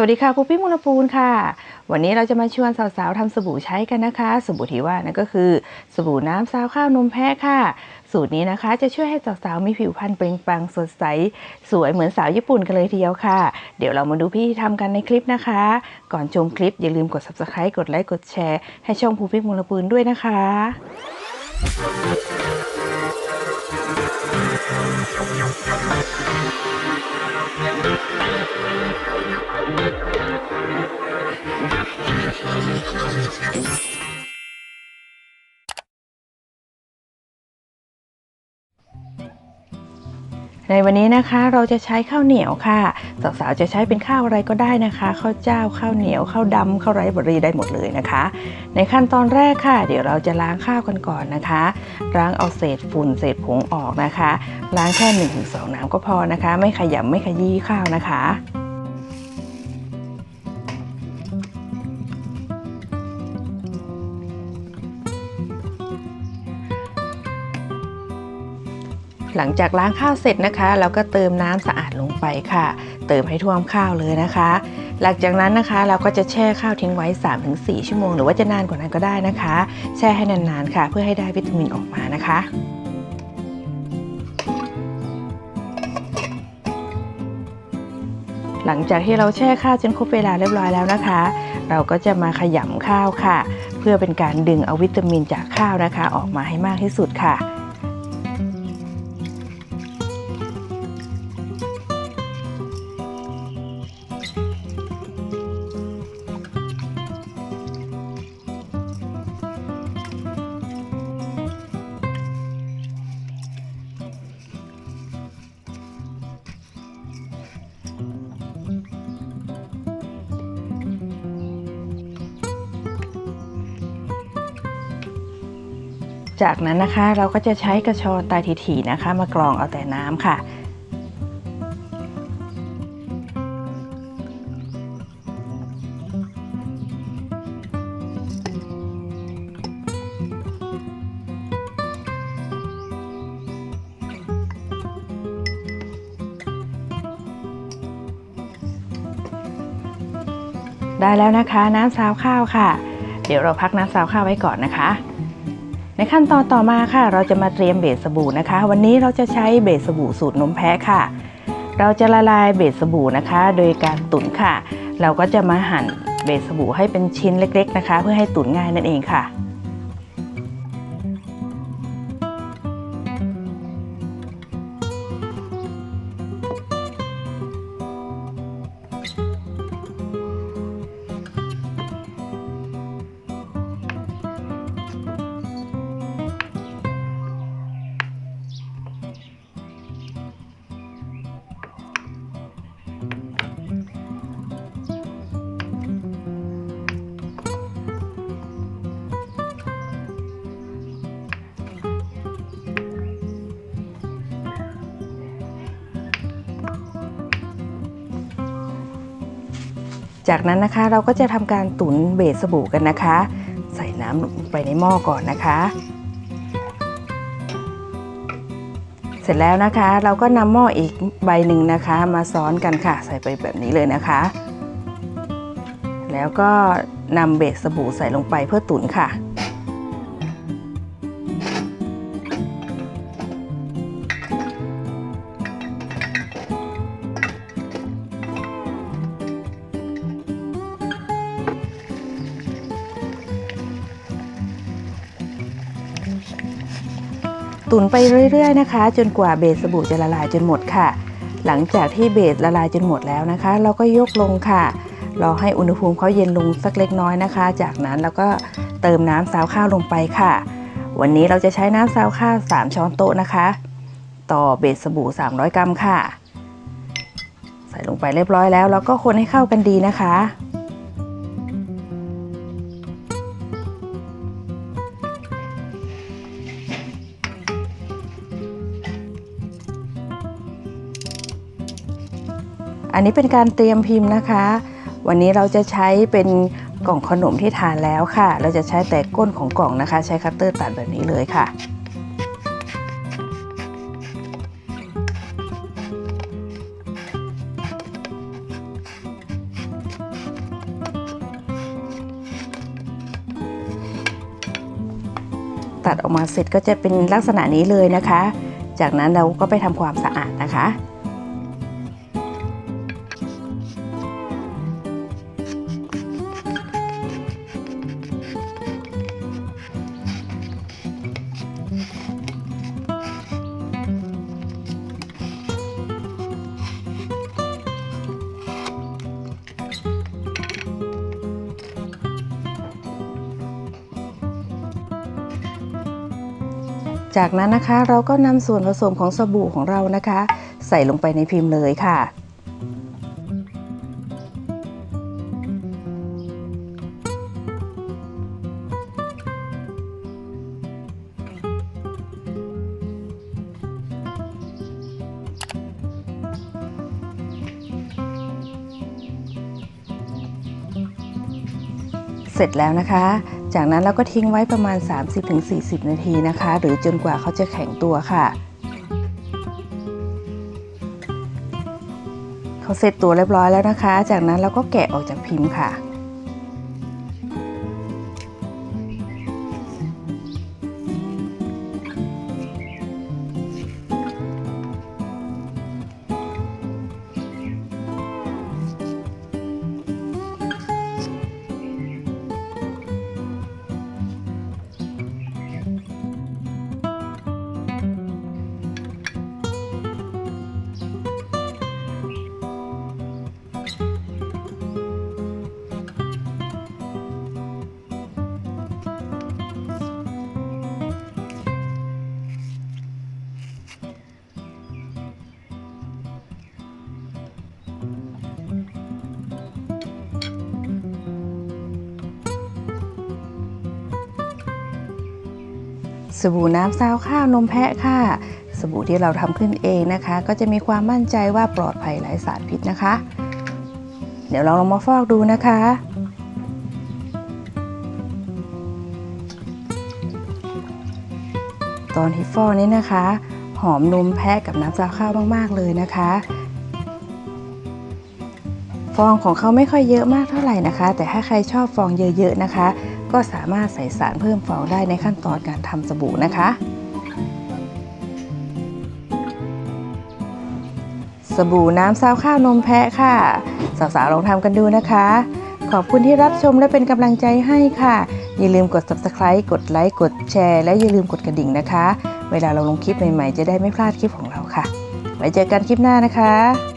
วัสดีค่ะครูพี่มูลปูนค่ะ วันนี้เราจะมาชวนสาวๆทำสบู่ใช้กันนะคะ สบู่ที่ว่านั่นก็คือ สบู่น้ำซาวข้าวนมแพะค่ะ สูตรนี้นะคะจะช่วยให้สาวๆมีผิวพรรณเปล่งปลั่งสดใส สวยเหมือนสาวญี่ปุ่นกันเลยทีเดียวค่ะ เดี๋ยวเรามาดูพี่ทำกันในคลิปนะคะ ก่อนชมคลิปอย่าลืมกด subscribe กดไลค์กดแชร์ให้ช่องภูพี่มูลปูนด้วยนะคะ ในวันนี้นะคะเราจะใช้ข้าวเหนียวค่ะ สาวๆจะใช้เป็นข้าวอะไรก็ได้นะคะ ข้าวเจ้าข้าวเหนียวข้าวดำข้าวไรซ์เบอรี่ได้หมดเลยนะคะ ในขั้นตอนแรกค่ะ เดี๋ยวเราจะล้างข้าวกันก่อนนะคะล้างเอาเศษฝุ่นเศษผงออกนะคะ ล้างแค่1-2น้ำก็พอนะคะ ไม่ขยำไม่ขยี้ข้าวนะคะ หลังจากล้างข้าวเสร็จนะคะ เราก็เติมน้ำสะอาดลงไปค่ะ เติมให้ท่วมข้าวเลยนะคะ หลังจากนั้นนะคะเราก็จะแช่ข้าวทิ้งไว้ 3-4 ชั่วโมง หรือว่าจะนานกว่านั้นก็ได้นะคะ แช่ให้นานๆค่ะ เพื่อให้ได้วิตามินออกมานะคะหลังจากที่เราแช่ข้าวจนครบเวลาเรียบร้อยแล้วนะคะ เราก็จะมาขยำข้าวค่ะ เพื่อเป็นการดึงเอาวิตามินจากข้าวนะคะ ออกมาให้มากที่สุดค่ะ จากนั้นนะคะเราก็จะใช้กระชอนตายถี่ๆนะคะ มากรองเอาแต่น้ำค่ะได้แล้วนะคะน้ำซาวข้าวค่ะ เดี๋ยวเราพักน้ำซาวข้าวไว้ก่อนนะคะ ในขั้นตอนต่อมาค่ะ เราจะมาเตรียมเบสสบู่นะคะ วันนี้เราจะใช้เบสสบู่สูตรนมแพะค่ะ เราจะละลายเบสสบู่นะคะ โดยการตุ๋นค่ะ เราก็จะมาหั่นเบสสบู่ให้เป็นชิ้นเล็ก ๆ นะคะ เพื่อให้ตุ๋นง่ายนั่นเองค่ะ จากนั้นนะคะเราก็จะทำการตุ๋นเบสสบู่กันนะคะ ใส่น้ำลงไปในหม้อก่อนนะคะ เสร็จแล้วนะคะ เราก็นำหม้ออีกใบหนึ่งนะคะ มาซ้อนกันค่ะ ใส่ไปแบบนี้เลยนะคะ แล้วก็นำเบสสบู่ใส่ลงไปเพื่อตุ๋นค่ะ ตุ๋นไปเรื่อยๆนะคะ จนกว่าเบสสบู่จะละลายจนหมดค่ะ หลังจากที่เบสละลายจนหมดแล้วนะคะ เราก็ยกลงค่ะรอให้อุณหภูมิเขาเย็นลงสักเล็กน้อยนะคะ จากนั้นเราก็เติมน้ำซาวข้าวลงไปค่ะ วันนี้เราจะใช้น้ำซาวข้าว 3 ช้อนโต๊ะนะคะ ต่อเบสสบู่ 300 กรัมค่ะ ใส่ลงไปเรียบร้อยแล้วแล้วก็คนให้เข้ากันดีนะคะ อันนี้เป็นการเตรียมพิมพ์นะคะ วันนี้เราจะใช้เป็นกล่องขนมที่ทานแล้วค่ะ เราจะใช้แต่ก้นของกล่องนะคะ ใช้คัตเตอร์ตัดแบบนี้เลยค่ะตัดออกมาเสร็จก็จะเป็นลักษณะนี้เลยนะคะ จากนั้นเราก็ไปทำความสะอาดนะคะ จากนั้นนะคะเราก็นำส่วนผสมของสบู่ของเรานะคะ ใส่ลงไปในพิมพ์เลยค่ะ เสร็จแล้วนะคะ จากนั้นเราก็ทิ้งไว้ประมาณ 30-40 นาทีนะคะ หรือจนกว่าเขาจะแข็งตัวค่ะ เขาเสร็จตัวเรียบร้อยแล้วนะคะ จากนั้นเราก็แกะออกจากพิมพ์ค่ะ สบู่น้ำซาวข้าวนมแพะค่ะ สบู่ที่เราทำขึ้นเองนะคะ ก็จะมีความมั่นใจว่าปลอดภัยไร้สารพิษนะคะ เดี๋ยวเราลองมาฟอกดูนะคะ ตอนที่ฟอกนี้นะคะ หอมนมแพะกับน้ำซาวข้าวมากๆเลยนะคะฟองของเขาไม่ค่อยเยอะมากเท่าไหร่นะคะ แต่ถ้าใครชอบฟองเยอะๆนะคะ ก็สามารถใส่สารเพิ่มฟองได้ในขั้นตอนการทำสบู่นะคะ สบู่น้ำซาวข้าวนมแพะค่ะ สาวๆลองทำกันดูนะคะ ขอบคุณที่รับชมและเป็นกำลังใจให้ค่ะ อย่าลืมกด subscribe กดไลค์กดแชร์ และอย่าลืมกดกระดิ่งนะคะ เวลาเราลงคลิปใหม่ๆ จะได้ไม่พลาดคลิปของเราค่ะ ไว้เจอกันคลิปหน้านะคะ